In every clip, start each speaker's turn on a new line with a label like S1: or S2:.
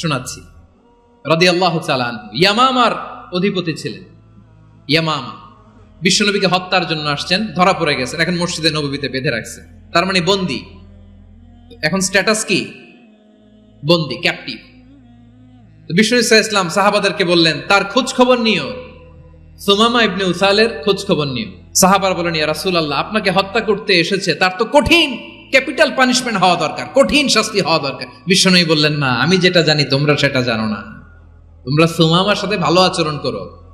S1: শোনাচ্ছি। রাদি আল্লাহ চালান ইয়ামামার অধিপতি ছিলেন। ইয়ামামা, বিশ্বনবীকে হত্যার জন্য আসছেন, ধরা পড়ে গেছেন, এখন মসজিদে নবীতে বেঁধে রাখছে তার মানে বন্দি। এখন স্ট্যাটাস কি? বন্দি ক্যাপটিভ বিষ্ণু ইসা ইসলাম সাহাবাদেরকে বললেন, তার খোঁজ খবর নিও। সুমামা ইবনে উসালের খোঁজ খবর নিও। সাহাবার বলেন ইয়া রাসূল আল্লাহ আপনাকে হত্যা করতে এসেছে, তার তো কঠিন। ক্যাপিটাল পানিশমেন্ট হওয়া দরকার, কঠিন শাস্তি হওয়া দরকার। বিষ্ণুই বললেন, না, আমি যেটা জানি, তোমরা সেটা জানো না। তোমরা সুমামার সাথে ভালো আচরণ করো।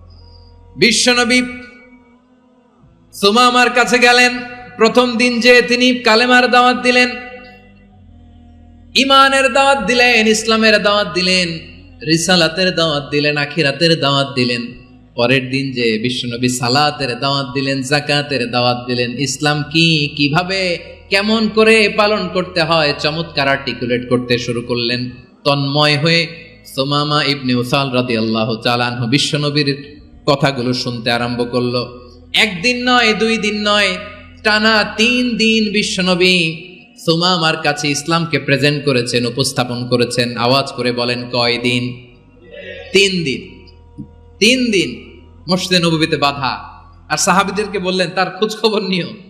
S1: বিশ্বনবী সুমামার কাছে গেলেন। প্রথম দিন যে তিনি কালেমার দাওয়াত দিলেন ইমানের দাওয়াত দিলেন, ইসলামের দাওয়াত দিলেন, রিসালাতের দাওয়াত দিলেন, আখিরাতের দাওয়াত দিলেন। পরের দিন যে বিশ্বনবী সালাতের দাওয়াত দিলেন জাকাতের দাওয়াত দিলেন, ইসলাম কি, কীভাবে কেমন করে পালন করতে হয়? চমৎকার আর্টিকুলেট করতে শুরু করলেন। তন্ময় হয়ে সোমামা ইবনে উসাল রাদি আল্লাহ চালানহ বিশ্বনবীর কথাগুলো শুনতে আরম্ভ করল। একদিন নয়, দুই দিন নয়, টানা তিন দিন বিশ্বনবী সোমামার কাছে ইসলামকে প্রেজেন্ট করেছেন, উপস্থাপন করেছেন, আওয়াজ করে বলেন, কয় দিন? তিন দিন। তিন দিন মসজিদে নবীতে বাধা। আর সাহাবিদেরকে বললেন, তার খোঁজ খবর নিও।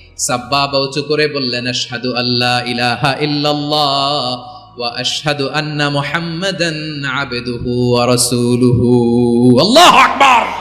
S1: সাব্বাবা উঁচু করে বললেন, আশহাদু আল্লাহ ইলাহা ইল্লাল্লাহ ওয়া আশহাদু আন্না মুহাম্মাদান আবদুহু ওয়া রাসূলুহু। আল্লাহু আকবার!